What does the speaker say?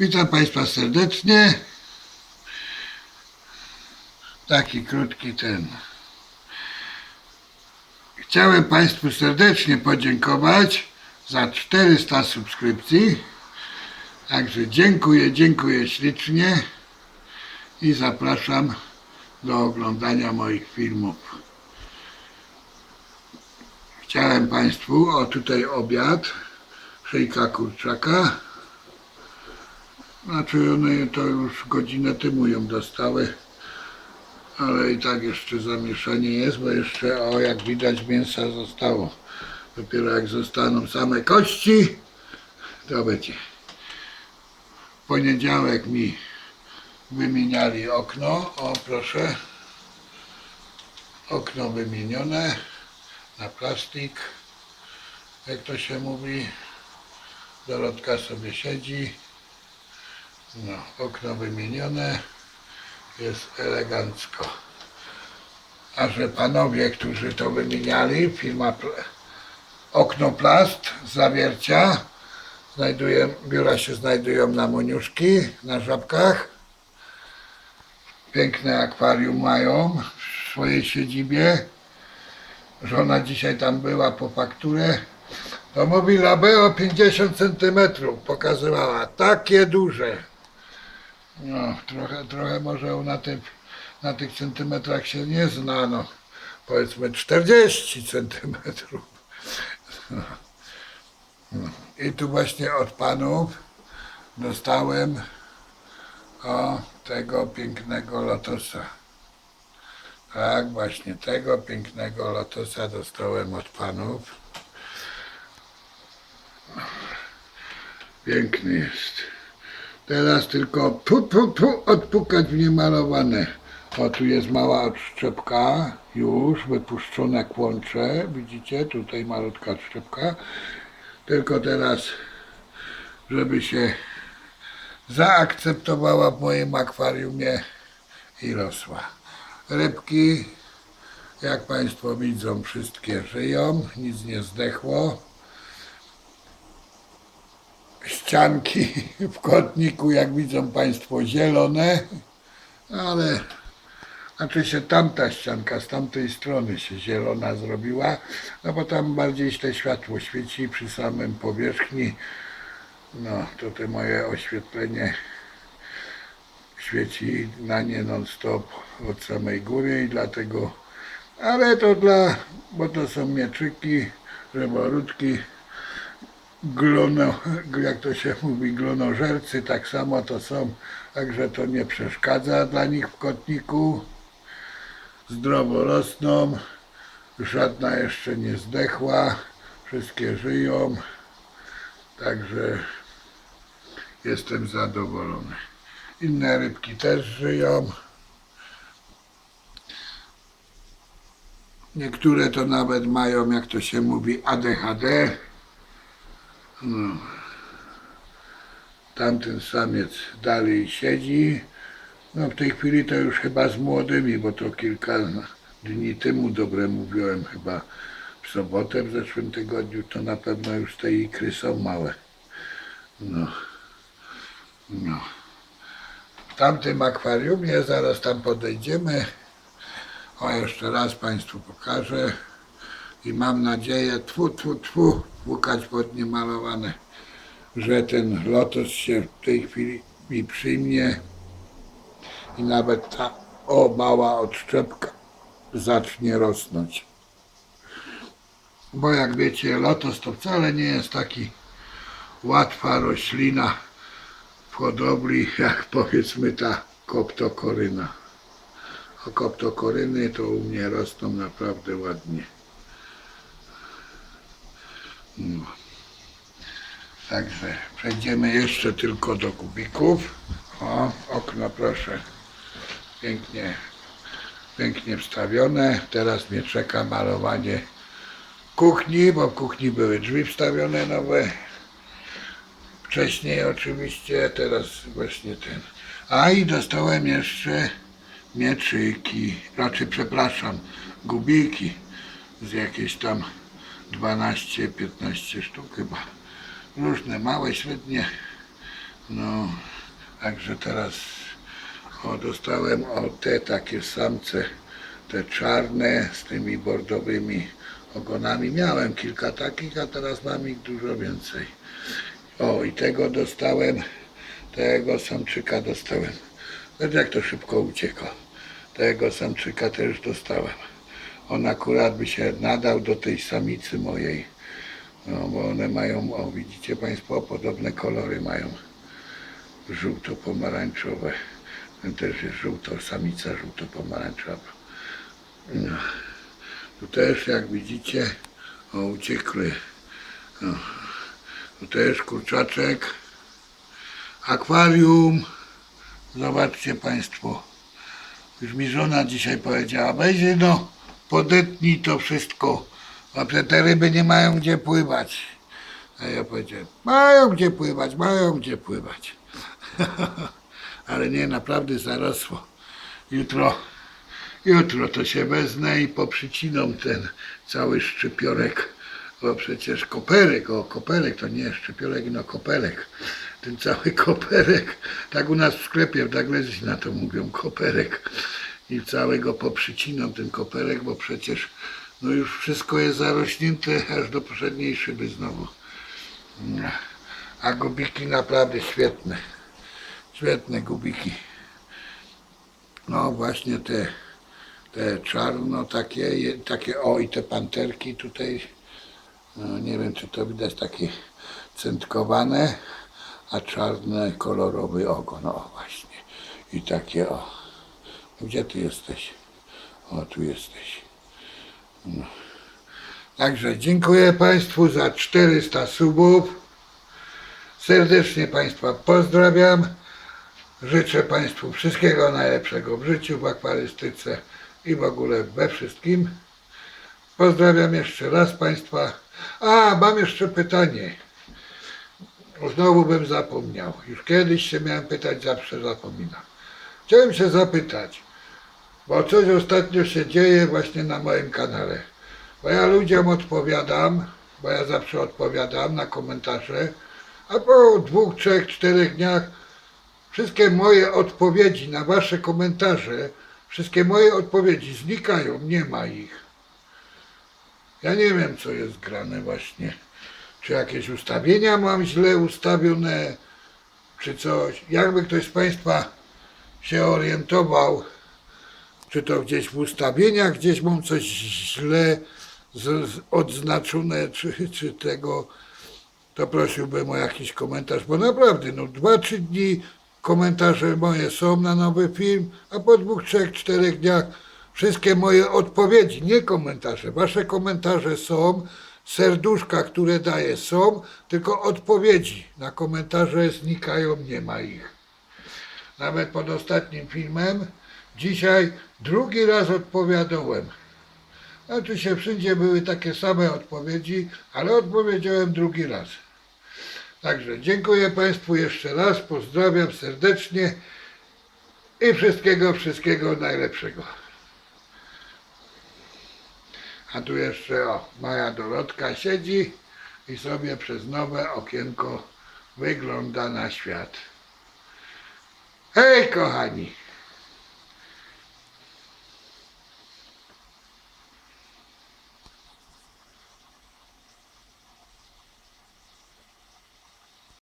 Witam Państwa serdecznie. Taki krótki ten. Chciałem Państwu serdecznie podziękować za 400 subskrypcji. Także dziękuję, dziękuję ślicznie i zapraszam do oglądania moich filmów. Chciałem Państwu, o tutaj obiad, szyjka kurczaka. Znaczy one to już godzinę temu ją dostały, ale i tak jeszcze zamieszanie jest, bo jeszcze o jak widać mięsa zostało. Dopiero jak zostaną same kości, to będzie. W poniedziałek mi wymieniali okno, o proszę. Okno wymienione na plastik, jak to się mówi. Dorotka sobie siedzi. No, okno wymienione. Jest elegancko. A że panowie, którzy to wymieniali, firma Pl- Oknoplast z Zawiercia, znajduje, biura się znajdują na Moniuszki, na Żabkach. Piękne akwarium mają w swojej siedzibie. Żona dzisiaj tam była po fakturę. To mówi labę o 50 cm pokazywała. Takie duże. No, trochę, trochę może na, tym, na tych centymetrach się nie zna. No, powiedzmy 40 centymetrów. No. I tu właśnie od panów dostałem o tego pięknego lotosa. Tak, właśnie tego pięknego lotosa dostałem od panów. Piękny jest. Teraz tylko tu, tu, tu odpukać w niemalowane. O, tu jest mała odszczepka, już wypuszczone kłącze. Widzicie, tutaj malutka odszczepka. Tylko teraz, żeby się zaakceptowała w moim akwariumie i rosła. Rybki, jak Państwo widzą, wszystkie żyją, nic nie zdechło. Ścianki w kotniku, jak widzą Państwo, zielone, ale znaczy się tamta ścianka z tamtej strony się zielona zrobiła, no bo tam bardziej te światło świeci przy samym powierzchni. No, te moje oświetlenie świeci na nie non stop od samej góry i dlatego, ale to dla, bo to są mieczyki, żeborutki, glono, jak to się mówi, glonożercy, tak samo to są, także to nie przeszkadza dla nich w kotniku. Zdrowo rosną, żadna jeszcze nie zdechła, wszystkie żyją, także jestem zadowolony. Inne rybki też żyją. Niektóre to nawet mają, jak to się mówi, ADHD. No. Tamten samiec dalej siedzi. No w tej chwili to już chyba z młodymi, bo to kilka dni temu dobre mówiłem, chyba w sobotę w zeszłym tygodniu, to na pewno już te ikry są małe. No. No. W tamtym akwariumie, zaraz tam podejdziemy. O, jeszcze raz Państwu pokażę. I mam nadzieję, tfu, tfu, tfu, pukać pod niemalowane, że ten lotos się w tej chwili mi przyjmie i nawet ta o mała odszczepka zacznie rosnąć. Bo jak wiecie, lotos to wcale nie jest taki łatwa roślina w hodowli, jak powiedzmy ta koptokoryna. A koptokoryny to u mnie rosną naprawdę ładnie. No. Także przejdziemy jeszcze tylko do kubików. O, okno proszę. Pięknie, pięknie wstawione. Teraz mnie czeka malowanie kuchni, bo w kuchni były drzwi wstawione nowe. Wcześniej oczywiście, teraz właśnie ten. A i dostałem jeszcze mieczyki, raczej przepraszam, gubiki z jakieś tam 12-15 sztuk chyba. Różne, małe, średnie. No, Także teraz o, dostałem o te takie samce, te czarne z tymi bordowymi ogonami. Miałem kilka takich, a teraz mam ich dużo więcej. O, i tego dostałem, tego samczyka dostałem. Zobacz jak to szybko ucieka. Tego samczyka też dostałem. On akurat by się nadał do tej samicy mojej. No, bo one mają, o widzicie Państwo, podobne kolory mają. Żółto-pomarańczowe. Ten też jest żółto, samica żółto-pomarańczowa. No. Tu też, jak widzicie, o, uciekły. No. Tu też kurczaczek. Akwarium. Zobaczcie Państwo. Już mi żona dzisiaj powiedziała, weź no, podetnij to wszystko, a te ryby nie mają gdzie pływać. A ja powiedziałem, mają gdzie pływać, mają gdzie pływać. Ale nie, naprawdę zarosło. Jutro, jutro to się wezmę i poprzyciną ten cały szczypiorek, bo przecież koperek, o koperek to nie szczypiorek, no koperek. Ten cały koperek, tak u nas w sklepie w Daglezie na to mówią, koperek. I całego poprzycinam ten koperek, bo przecież no już wszystko jest zarośnięte aż do poprzedniej szyby znowu. A gubiki naprawdę świetne. Świetne gubiki. No właśnie te, te czarno takie, takie o i te panterki tutaj. No, nie wiem czy to widać takie centkowane, a czarny kolorowy ogon. O właśnie. I takie o. Gdzie ty jesteś? O tu jesteś. No. Także dziękuję Państwu za 400 subów. Serdecznie Państwa pozdrawiam. Życzę Państwu wszystkiego najlepszego w życiu, w akwarystyce i w ogóle we wszystkim. Pozdrawiam jeszcze raz Państwa. A, mam jeszcze pytanie. Znowu bym zapomniał. Już kiedyś się miałem pytać, zawsze zapominam. Chciałem się zapytać, bo coś ostatnio się dzieje właśnie na moim kanale. Bo ja ludziom odpowiadam, bo ja zawsze odpowiadam na komentarze, a po dwóch, trzech, czterech dniach wszystkie moje odpowiedzi na wasze komentarze, wszystkie moje odpowiedzi znikają, nie ma ich. Ja nie wiem, co jest grane właśnie. Czy jakieś ustawienia mam źle ustawione, czy coś. Jakby ktoś z Państwa się orientował, czy to gdzieś w ustawieniach, gdzieś mam coś źle z, z, odznaczone, czy, czy tego, to prosiłbym o jakiś komentarz, bo naprawdę, no dwa, trzy dni komentarze moje są na nowy film, a po dwóch, trzech, czterech dniach wszystkie moje odpowiedzi, nie komentarze, wasze komentarze są, serduszka, które daję są, tylko odpowiedzi na komentarze znikają, nie ma ich. Nawet pod ostatnim filmem, dzisiaj drugi raz odpowiadałem. Znaczy się wszędzie były takie same odpowiedzi, ale odpowiedziałem drugi raz. Także dziękuję Państwu jeszcze raz, pozdrawiam serdecznie i wszystkiego, wszystkiego najlepszego. A tu jeszcze o, moja Dorotka siedzi i sobie przez nowe okienko wygląda na świat. Hej kochani!